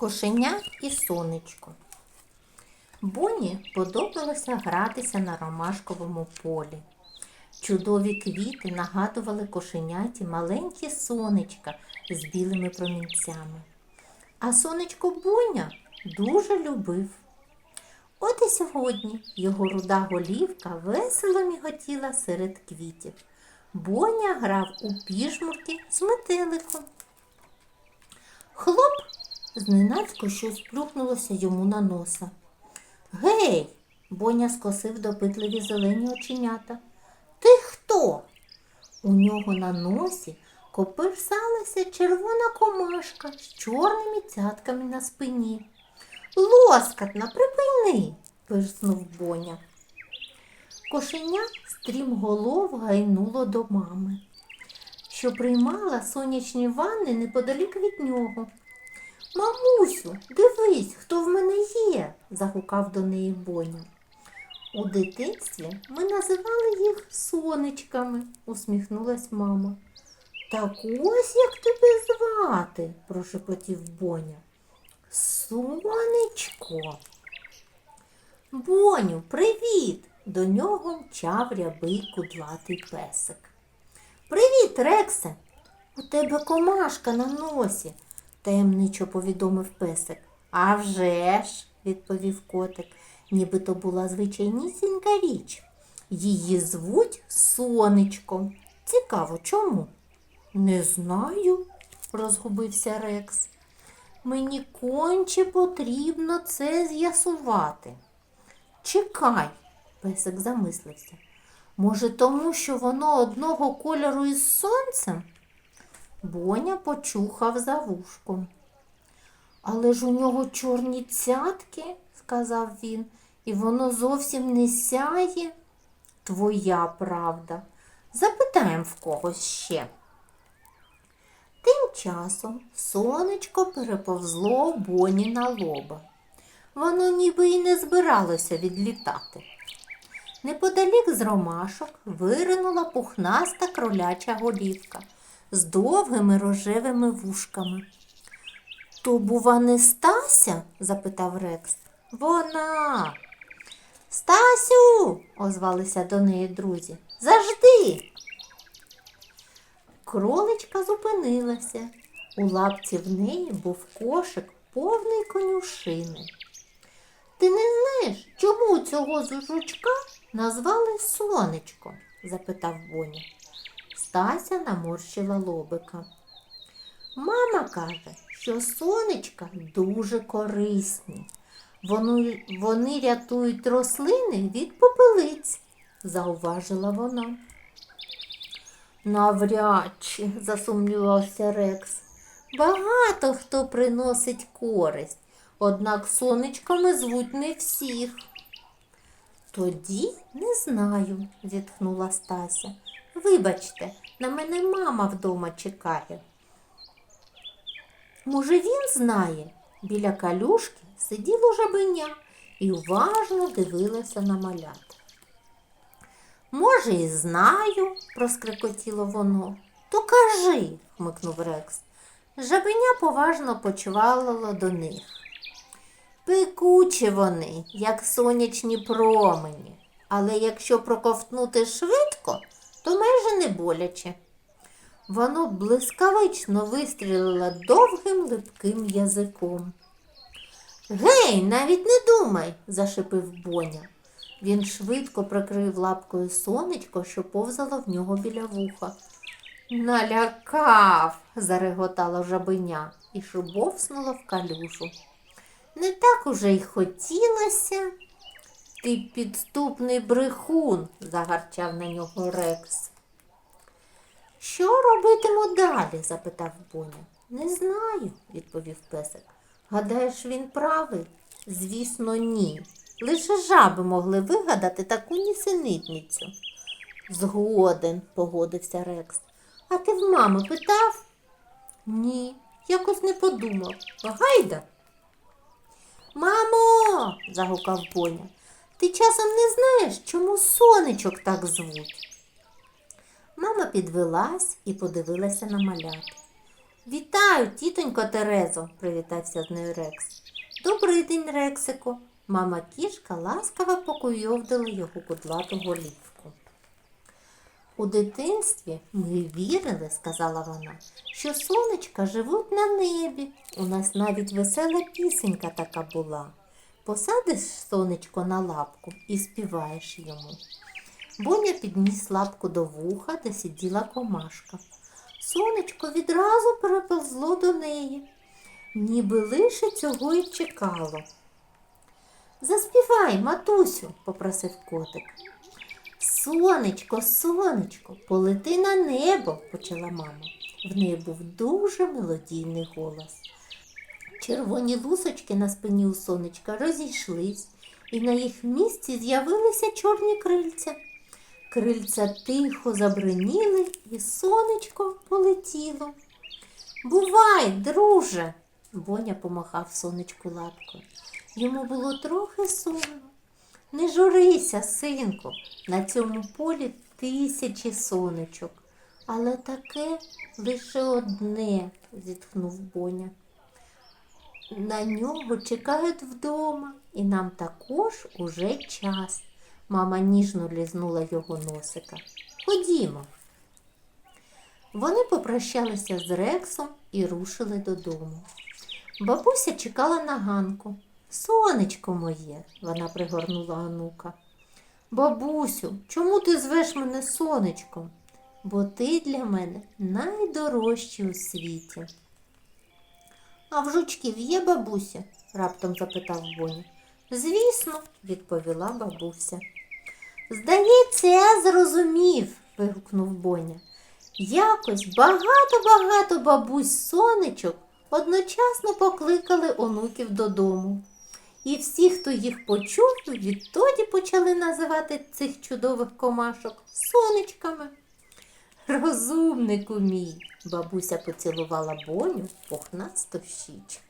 Кошеня і сонечко. Боні подобалося гратися на ромашковому полі. Чудові квіти нагадували кошеняті маленькі сонечка з білими промінцями. А сонечко Боня дуже любив. От і сьогодні його руда голівка весело міготіла серед квітів. Боня грав у піжмурки з метеликом. Хлоп зненацько щось плюхнулося йому на носа. Гей! Боня скосив допитливі зелені оченята. Ти хто? У нього на носі коперсалася червона комашка з чорними цятками на спині. Лоскатна, припини, пирснув Боня. Кошеня стрімголов гайнуло до мами, що приймала сонячні ванни неподалік від нього. Мамусю, дивись, хто в мене є, загукав до неї Боня. У дитинстві ми називали їх сонечками, усміхнулась мама. Так ось як тебе звати, прошепотів Боня. Сонечко. Боню, привіт! До нього мчав рябий кудлатий песик. Привіт, Рексе! У тебе комашка на носі, таємничо повідомив песик. «А вже ж», – відповів котик, ніби то була звичайнісінька річ. Її звуть сонечко. Цікаво, чому? Не знаю, розгубився Рекс. Мені конче потрібно це з'ясувати. Чекай, песик замислився. Може, тому, що воно одного кольору із сонцем? Боня почухав за вушком. Але ж у нього чорні цятки, сказав він, і воно зовсім не сяє. Твоя правда. Запитаємо в когось ще. Тим часом сонечко переповзло боні на лоба. Воно ніби й не збиралося відлітати. Неподалік з ромашок виринула пухнаста кроляча голівка з довгими рожевими вушками. То, бува, не Стася? запитав Рекс. Вона. Стасю, озвалися до неї друзі. Завжди. Кроличка зупинилася. У лапці в неї був кошик повний конюшини. Ти не знаєш, чому цього жучка назвали сонечко? запитав Боня. Стася наморщила лобика. Мама каже, що сонечка дуже корисні. Вони, вони рятують рослини від попелиць, зауважила вона. Навряд чи, засумнівався Рекс. Багато хто приносить користь, однак сонечками звуть не всіх. Тоді не знаю, зітхнула Стася. Вибачте, на мене мама вдома чекає. Може, він знає? Біля калюшки сиділо жабеня і уважно дивилася на малят. Може, і знаю, проскрикотіло воно. То кажи, хмикнув Рекс. Жабеня поважно почвалило до них. Пекучі вони, як сонячні промені, але якщо проковтнути швидко, то майже не боляче. Воно блискавично вистрілило довгим липким язиком. Гей, навіть не думай, зашипив Боня. Він швидко прикрив лапкою сонечко, що повзало в нього біля вуха. Налякав, зареготала жабеня і шубовснула в калюжу. Не так уже й хотілося. Ти підступний брехун, загарчав на нього Рекс. Що робитиму далі? запитав Боня. Не знаю, відповів песик. Гадаєш, він правий? Звісно, ні. Лише жаби могли вигадати таку нісенітницю. Згоден, погодився Рекс. А ти в мами питав? Ні, якось не подумав. Гайда. Мамо, загукав Боня, ти часом не знаєш, чому сонечок так звуть? Мама підвелась і подивилася на малят. Вітаю, тітонько Терезо, привітався з нею Рекс. Добрий день, Рексику. Мама кішка ласкаво покуйовдила його кудлату голівку. У дитинстві ми вірили, сказала вона, що сонечка живуть на небі. У нас навіть весела пісенька така була. Посадиш сонечко на лапку і співаєш йому. Боня підніс лапку до вуха, де сиділа комашка. Сонечко відразу переповзло до неї, ніби лише цього й чекало. Заспівай, матусю, попросив котик. Сонечко, сонечко, полети на небо, почала мама. В неї був дуже мелодійний голос. Червоні лусочки на спині у сонечка розійшлись, і на їх місці з'явилися чорні крильця. Крильця тихо забриніли, і сонечко полетіло. Бувай, друже, Боня помахав сонечку лапкою. Йому було трохи сумно. Не журися, синку, на цьому полі тисячі сонечок, але таке лише одне, зітхнув Боня. На нього чекають вдома, і нам також уже час. Мама ніжно лізнула його носика. Ходімо. Вони попрощалися з Рексом і рушили додому. Бабуся чекала на Ганку. Сонечко моє, вона пригорнула онука. Бабусю, чому ти звеш мене сонечком? Бо ти для мене найдорожчий у світі. А в жучків є бабуся? раптом запитав Боня. Звісно, відповіла бабуся. Здається, я зрозумів, вигукнув Боня. Якось багато-багато бабусь сонечок одночасно покликали онуків додому. І всі, хто їх почув, відтоді почали називати цих чудових комашок сонечками. Розумнику мій, бабуся поцілувала Боню пухнасту щічку.